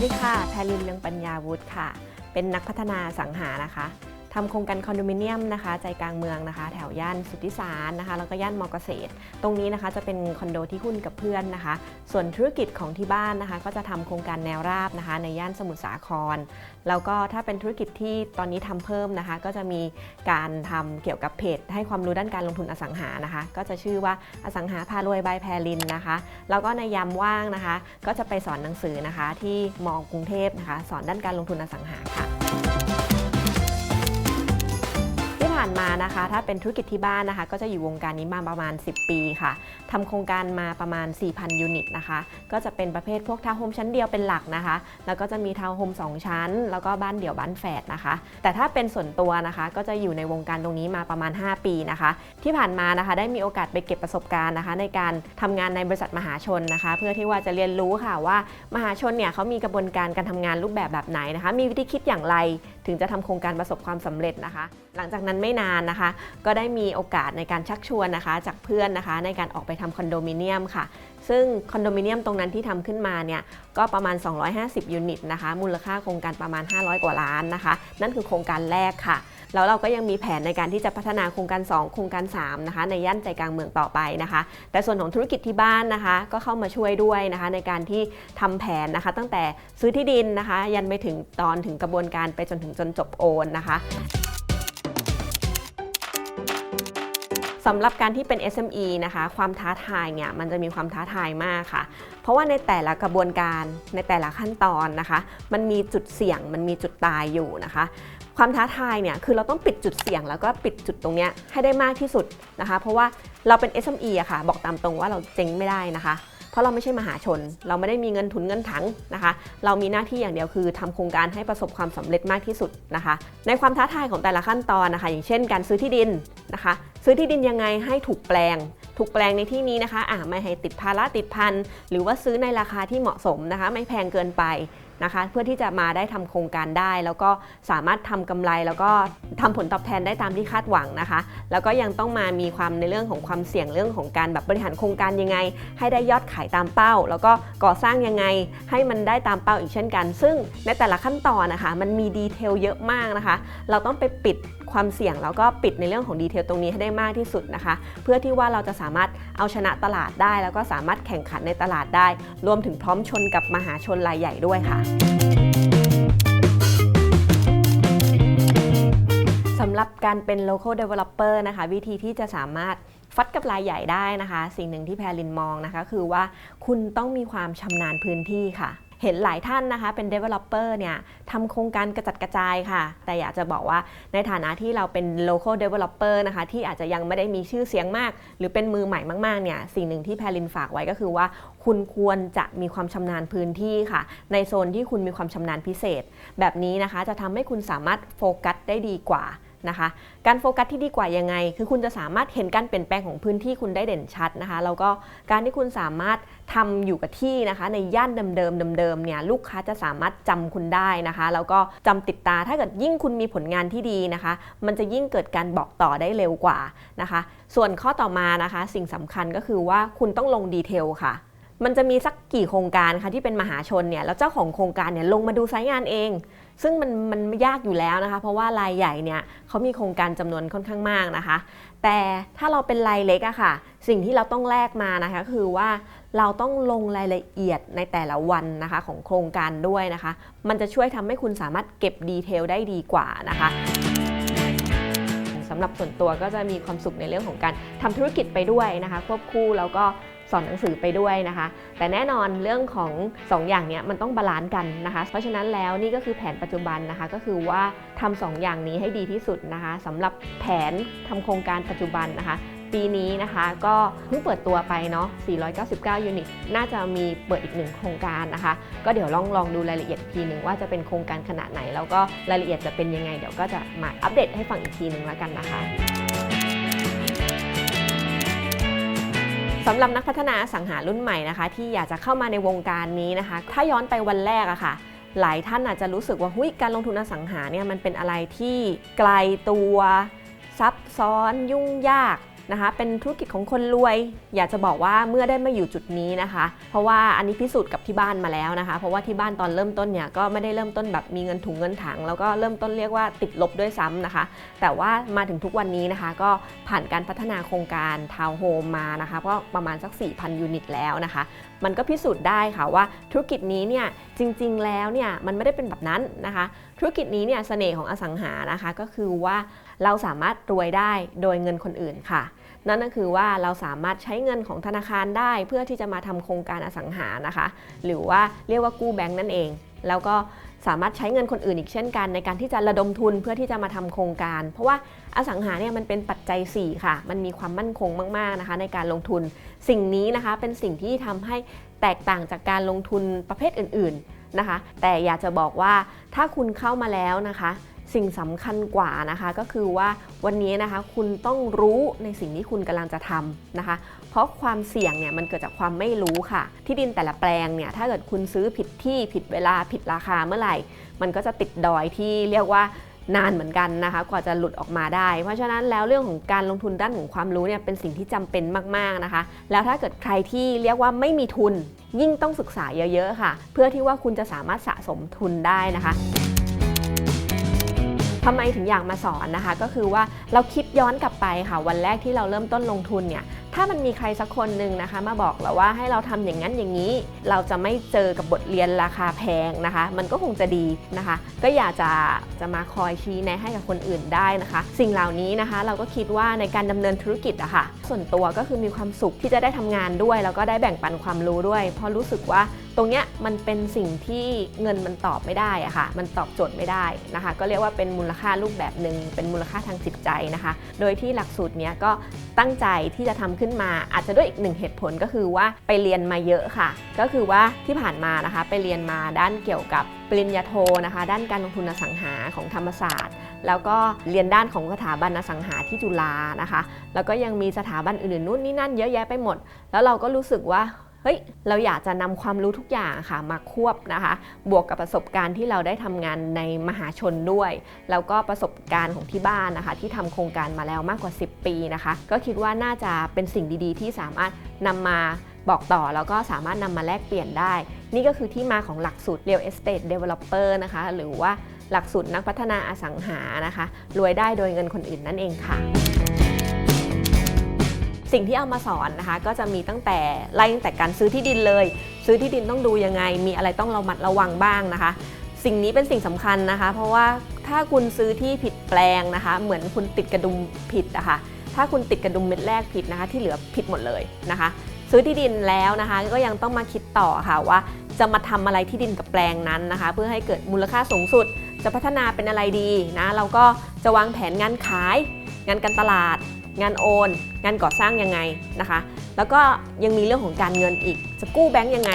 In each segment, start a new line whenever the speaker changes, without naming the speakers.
สดีค่ะแพรลินเรืองปัญญาวุฒิค่ะ เป็นนักพัฒนาสังหานะคะ ทำโครงการคอนโดมิเนียมนะคะ ใจกลางเมืองนะคะ แถวย่านสุทธิสารนะคะ แล้วก็ย่านมอเกษตร ตรงนี้นะคะจะเป็นคอนโดที่หุ้นกับเพื่อนนะคะ ส่วนธุรกิจของที่บ้านนะคะ ก็จะทำโครงการแนวราบนะคะ ในย่านสมุทรสาคร แล้วก็ถ้าเป็นธุรกิจที่ตอนนี้ทำเพิ่มนะคะ ก็จะมีการทำเกี่ยวกับเพจ ให้ความรู้ด้านการลงทุนอสังหานะคะ ก็จะชื่อว่าอสังหาพารวยบายแพรลินนะคะ แล้วก็ในยามว่างนะคะ ก็จะไปสอนหนังสือนะคะ ที่มอกรุงเทพนะคะ สอนด้านการลงทุนอสังหาค่ะ ผ่านมานะคะ ถ้าเป็นธุรกิจที่บ้านนะคะ ก็จะอยู่วงการนี้มาประมาณ 10 ปีค่ะทำโครงการมาประมาณ 4,000 ยูนิตนะคะ ก็จะเป็นประเภทพวกทาวน์โฮมชั้นเดียวเป็นหลักนะคะ แล้วก็จะมีทาวน์โฮม2 ชั้น แล้วก็บ้านเดี่ยวบ้านแฝดนะคะ แต่ถ้าเป็นส่วนตัวนะคะ ก็จะอยู่ในวงการตรงนี้มาประมาณ 5 ปีนะคะ ที่ผ่านมานะคะ ได้มีโอกาสไปเก็บประสบการณ์นะคะ ในการทำงานในบริษัทมหาชนนะคะ เพื่อที่ว่าจะเรียนรู้ค่ะว่ามหาชนเนี่ยเขามีกระบวนการการทำงานรูปแบบแบบไหนนะคะ มีวิธีคิดอย่างไรถึงจะทำโครงการประสบความสำเร็จนะคะ หลังจากนั้นไม่นานนะคะ ก็ได้มีโอกาสในการชักชวนนะคะ จากเพื่อนนะคะ ในการออกไปทำคอนโดมิเนียมค่ะซึ่งคอนโดมิเนียมตรงนั้นที่ทำขึ้นมาเนี่ยก็ประมาณ 250 ยูนิตนะคะ มูลค่าโครงการประมาณ 500 กว่าล้านนะคะ นั่นคือโครงการแรกค่ะ แล้วเราก็ยังมีแผนในการที่จะพัฒนาโครงการ 2 โครงการ 3 นะคะ ในย่านใจกลางเมืองต่อไปนะคะ แต่ส่วนของธุรกิจที่บ้านนะคะ ก็เข้ามาช่วยด้วยนะคะ ในการที่ทำแผนนะคะ ตั้งแต่ซื้อที่ดินนะคะ ยันไปถึงตอนถึงกระบวนการไปจนถึงจนจบโอนนะคะำหรับการที่เป็น SME นะคะ ความท้าทายเนี่ยมันจะมีความท้าทายมากค่ะ เพราะว่าในแต่ละกระบวนการในแต่ละขั้นตอนนะคะ มันมีจุดเสี่ยงมันมีจุดตายอยู่นะคะ ความท้าทายเนี่ยคือเราต้องปิดจุดเสี่ยงแล้วก็ปิดจุดตรงนี้ให้ได้มากที่สุดนะคะ เพราะว่าเราเป็น SME อะค่ะ บอกตามตรงว่าเราเจ๊งไม่ได้นะคะ เพราะเราไม่ใช่มหาชน เราไม่ได้มีเงินทุนเงินถังนะคะ เรามีหน้าที่อย่างเดียวคือทำโครงการให้ประสบความสำเร็จมากที่สุดนะคะ ในความท้าทายของแต่ละขั้นตอนนะคะ อย่างเช่น การซื้อที่ดินนะคะ ซื้อที่ดินยังไงให้ถูกแปลงถูกแปลงในที่นี้นะคะอ่าไม่ให้ติดภาระติดพันหรือว่าซื้อในราคาที่เหมาะสมนะคะ ไม่แพงเกินไป นะคะ เพื่อที่จะมาได้ทำโครงการได้ แล้วก็สามารถทำกำไร แล้วก็ทำผลตอบแทนได้ตามที่คาดหวังนะคะ แล้วก็ยังต้องมามีความในเรื่องของความเสี่ยงเรื่องของการแบบบริหารโครงการยังไง ให้ได้ยอดขายตามเป้า แล้วก็ก่อสร้างยังไงให้มันได้ตามเป้าอีกเช่นกัน ซึ่งในแต่ละขั้นตอนนะคะ มันมีดีเทลเยอะมากนะคะ เราต้องไปปิด ความเสี่ยงแล้วก็ปิดในเรื่องของดีเทลตรงนี้ให้ได้มากที่สุดนะคะ เพื่อที่ว่าเราจะสามารถเอาชนะตลาดได้ แล้วก็สามารถแข่งขันในตลาดได้ รวมถึงพร้อมชนกับมหาชนรายใหญ่ด้วยค่ะสำหรับการเป็น local developer นะคะ วิธีที่จะสามารถฟัดกับรายใหญ่ได้นะคะ สิ่งหนึ่งที่แพรลินมองนะคะ คือว่าคุณต้องมีความชำนาญพื้นที่ค่ะ เห็นหลายท่านนะคะเป็น developer เนี่ยทำโครงการกระจัดกระจายค่ะ แต่อยากจะบอกว่าในฐานะที่เราเป็น local developer นะคะที่อาจจะยังไม่ได้มีชื่อเสียงมาก หรือเป็นมือใหม่มากๆเนี่ยสิ่งหนึ่งที่แพรลินฝากไว้ก็คือว่า คุณควรจะมีความชำนาญพื้นที่ค่ะ ในโซนที่คุณมีความชำนาญพิเศษ แบบนี้นะคะจะทำให้คุณสามารถโฟกัสได้ดีกว่า นะคะ การโฟกัสที่ดีกว่ายังไง คือคุณจะสามารถเห็นการเปลี่ยนแปลงของพื้นที่คุณได้เด่นชัดนะคะ แล้วก็การที่คุณสามารถทำอยู่กับที่นะคะ ในย่านเดิมๆเดิมๆเนี่ยลูกค้าจะสามารถจำคุณได้นะคะ แล้วก็จำติดตาถ้าเกิดยิ่งคุณมีผลงานที่ดีนะคะ มันจะยิ่งเกิดการบอกต่อได้เร็วกว่านะคะ ส่วนข้อต่อมานะคะ สิ่งสำคัญก็คือว่าคุณต้องลงดีเทลค่ะมันจะมีสักกี่โครงการคะที่เป็นมหาชนเนี่ยแล้วเจ้าของโครงการเนี่ยลงมาดูไซต์งานเอง ซึ่งมันมันยากอยู่แล้วนะคะ เพราะว่ารายใหญ่เนี่ยเขามีโครงการจำนวนค่อนข้างมากนะคะ แต่ถ้าเราเป็นรายเล็กอะค่ะ สิ่งที่เราต้องแลกมานะคะคือว่าเราต้องลงรายละเอียดในแต่ละวันนะคะของโครงการด้วยนะคะ มันจะช่วยทำให้คุณสามารถเก็บดีเทลได้ดีกว่านะคะสำหรับส่วนตัวก็จะมีความสุขในเรื่องของการทำธุรกิจไปด้วยนะคะ ควบคู่แล้วก็ สอนหนังสือไปด้วยนะคะ แต่แน่นอนเรื่องของ2อย่างเนี้ยมันต้องบาลานซ์กันนะคะ เพราะฉะนั้นแล้วนี่ก็คือแผนปัจจุบันนะคะ ก็คือว่าทำสองอย่างนี้ให้ดีที่สุดนะคะสำหรับแผนทำโครงการปัจจุบันนะคะปีนี้นะคะก็เพิ่งเปิดตัวไปเนาะ 499 ยูนิต น่าจะมีเปิดอีกหนึ่งโครงการนะคะ ก็เดี๋ยวลองลองดูรายละเอียดทีหนึ่งว่าจะเป็นโครงการขนาดไหน แล้วก็รายละเอียดจะเป็นยังไง เดี๋ยวก็จะมาอัปเดตให้ฟังอีกทีหนึ่งแล้วกันนะคะ สำหรับนักพัฒนาสังหารุ่นใหม่นะคะ ที่อยากจะเข้ามาในวงการนี้นะคะ ถ้าย้อนไปวันแรกอะค่ะ หลายท่านอาจจะรู้สึกว่าหุ้ยการลงทุนอสังหาเนี่ยมันเป็นอะไรที่ไกลตัวซับซ้อนยุ่งยาก นะคะ เป็นธุรกิจของคนรวย อยากจะบอกว่าเมื่อได้มาอยู่จุดนี้นะคะ เพราะว่าอันนี้พิสูจน์กับที่บ้านมาแล้วนะคะ เพราะว่าที่บ้านตอนเริ่มต้นเนี่ยก็ไม่ได้เริ่มต้นแบบมีเงินถุงเงินถัง แล้วก็เริ่มต้นเรียกว่าติดลบด้วยซ้ำนะคะ แต่ว่ามาถึงทุกวันนี้นะคะ ก็ผ่านการพัฒนาโครงการทาวน์โฮมมานะคะก็ประมาณสัก 4,000 ยูนิตแล้วนะคะ มันก็พิสูจน์ได้ค่ะว่าธุรกิจนี้เนี่ยจริง ๆ แล้วเนี่ยมันไม่ได้เป็นแบบนั้นนะคะ ธุรกิจนี้เนี่ยเสน่ห์ของอสังหานะคะก็คือว่าเราสามารถรวยได้โดยเงินคนอื่นค่ะ นั่นก็คือว่าเราสามารถใช้เงินของธนาคารได้ เพื่อที่จะมาทำโครงการอสังหานะคะ หรือว่าเรียกว่ากู้แบงก์นั่นเอง แล้วก็สามารถใช้เงินคนอื่นอีกเช่นกัน ในการที่จะระดมทุนเพื่อที่จะมาทำโครงการ เพราะว่าอสังหาเนี่ยมันเป็นปัจจัย 4 ค่ะ มันมีความมั่นคงมากๆนะคะ ในการลงทุนสิ่งนี้นะคะ เป็นสิ่งที่ทำให้แตกต่างจากการลงทุนประเภทอื่น ๆนะคะ แต่อยากจะบอกว่าถ้าคุณเข้ามาแล้วนะคะ สิ่งสำคัญกว่านะคะก็คือว่าวันนี้นะคะคุณต้องรู้ในสิ่งที่คุณกำลังจะทำนะคะ เพราะความเสี่ยงเนี่ยมันเกิดจากความไม่รู้ค่ะ ที่ดินแต่ละแปลงเนี่ยถ้าเกิดคุณซื้อผิดที่ผิดเวลาผิดราคาเมื่อไหร่ มันก็จะติดดอยที่เรียกว่านานเหมือนกันนะคะ กว่าจะหลุดออกมาได้ เพราะฉะนั้นแล้วเรื่องของการลงทุนด้านของความรู้เนี่ยเป็นสิ่งที่จำเป็นมากๆนะคะ แล้วถ้าเกิดใครที่เรียกว่าไม่มีทุน ยิ่งต้องศึกษาเยอะๆค่ะ เพื่อที่ว่าคุณจะสามารถสะสมทุนได้นะคะำไมถึงอยากมาสอนนะคะ ก็คือว่าเราคิดย้อนกลับไปค่ะ วันแรกที่เราเริ่มต้นลงทุนเนี่ย ถ้ามันมีใครสักคนหนึ่งนะคะ มาบอกเราว่าให้เราทำอย่างนั้นอย่างนี้ เราจะไม่เจอกับบทเรียนราคาแพงนะคะ มันก็คงจะดีนะคะ ก็อยากจะจะมาคอยชี้แนะให้กับคนอื่นได้นะคะ สิ่งเหล่านี้นะคะ เราก็คิดว่าในการดำเนินธุรกิจอะค่ะ ส่วนตัวก็คือมีความสุขที่จะได้ทำงานด้วย แล้วก็ได้แบ่งปันความรู้ด้วย เพราะรู้สึกว่าตรงเนี้ยมันเป็นสิ่งที่เงินมันตอบไม่ได้อะค่ะ มันตอบโจทย์ไม่ได้นะคะ ก็เรียกว่าเป็นมูลค่ารูปแบบหนึ่งเป็นมูลค่าทางจิตใจนะคะ โดยที่หลักสูตรเนี้ยก็ตั้งใจที่จะทำขึ้นมา อาจจะด้วยอีกหนึ่งเหตุผลก็คือว่าไปเรียนมาเยอะค่ะ ก็คือว่าที่ผ่านมานะคะไปเรียนมาด้านเกี่ยวกับปริญญาโทนะคะ ด้านการลงทุนอสังหาของธรรมศาสตร์ แล้วก็เรียนด้านของสถาบันอสังหาที่จุฬานะคะ แล้วก็ยังมีสถาบันอื่นๆนู่นนี่นั่นเยอะแยะไปหมด แล้วเราก็รู้สึกว่า เฮ้ยเราอยากจะนำความรู้ทุกอย่างค่ะมาควบนะคะ บวกกับประสบการณ์ที่เราได้ทำงานในมหาชนด้วย แล้วก็ประสบการณ์ของที่บ้านนะคะ ที่ทำโครงการมาแล้วมากกว่า 10 ปีนะคะ ก็คิดว่าน่าจะเป็นสิ่งดีๆ ที่สามารถนำมาบอกต่อแล้วก็สามารถนำมาแลกเปลี่ยนได้ นี่ก็คือที่มาของหลักสูตร Real Estate Developer นะคะ หรือว่าหลักสูตรนักพัฒนาอสังหานะคะ รวยได้โดยเงินคนอื่นนั่นเองค่ะ สิ่งที่เอามาสอนนะคะ ก็จะมีตั้งแต่ไล่ตั้งแต่การซื้อที่ดินเลย ซื้อที่ดินต้องดูยังไง มีอะไรต้องระมัดระวังบ้างนะคะ สิ่งนี้เป็นสิ่งสำคัญนะคะ เพราะว่าถ้าคุณซื้อที่ผิดแปลงนะคะ เหมือนคุณติดกระดุมผิดนะคะถ้าคุณติดกระดุมเม็ดแรกผิดนะคะ ที่เหลือผิดหมดเลยนะคะ ซื้อที่ดินแล้วนะคะ ก็ยังต้องมาคิดต่อค่ะว่า จะมาทำอะไรที่ดินกับแปลงนั้นนะคะ เพื่อให้เกิดมูลค่าสูงสุด จะพัฒนาเป็นอะไรดีนะเราก็จะวางแผนงานขาย งานการตลาด งานโอน งานก่อสร้างยังไงนะคะ แล้วก็ยังมีเรื่องของการเงินอีก จะกู้แบงก์ยังไง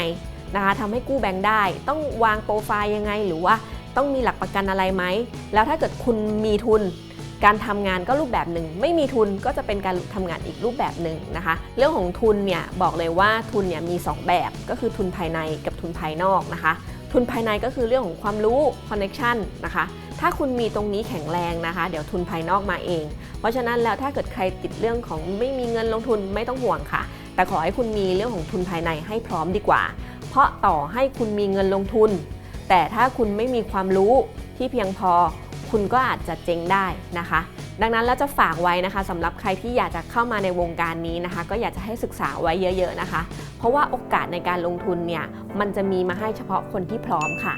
นะคะทำให้กู้แบงก์ได้ ต้องวางโปรไฟล์ยังไง หรือว่าต้องมีหลักประกันอะไรไหม แล้วถ้าเกิดคุณมีทุน การทำงานก็รูปแบบหนึ่ง ไม่มีทุนก็จะเป็นการทำงานอีกรูปแบบหนึ่งนะคะ เรื่องของทุนเนี่ยบอกเลยว่าทุนเนี่ยมี 2 แบบ ก็คือทุนภายในกับทุนภายนอกนะคะ ทุนภายในก็คือเรื่องของความรู้ connection นะคะ ถ้าคุณมีตรงนี้แข็งแรงนะคะ เดี๋ยวทุนภายนอกมาเอง เพราะฉะนั้นแล้วถ้าเกิดใครติดเรื่องของไม่มีเงินลงทุนไม่ต้องห่วงค่ะ แต่ขอให้คุณมีเรื่องของทุนภายในให้พร้อมดีกว่า เพราะต่อให้คุณมีเงินลงทุน แต่ถ้าคุณไม่มีความรู้ที่เพียงพอ คุณก็อาจจะเจ๊งได้นะคะดังนั้นแล้วจะฝากไว้นะคะสำหรับใครที่อยากจะเข้ามาในวงการนี้นะคะ ก็อยากจะให้ศึกษาไว้เยอะ ๆนะคะ เพราะว่าโอกาสในการลงทุนเนี่ยมันจะมีมาให้เฉพาะคนที่พร้อมค่ะ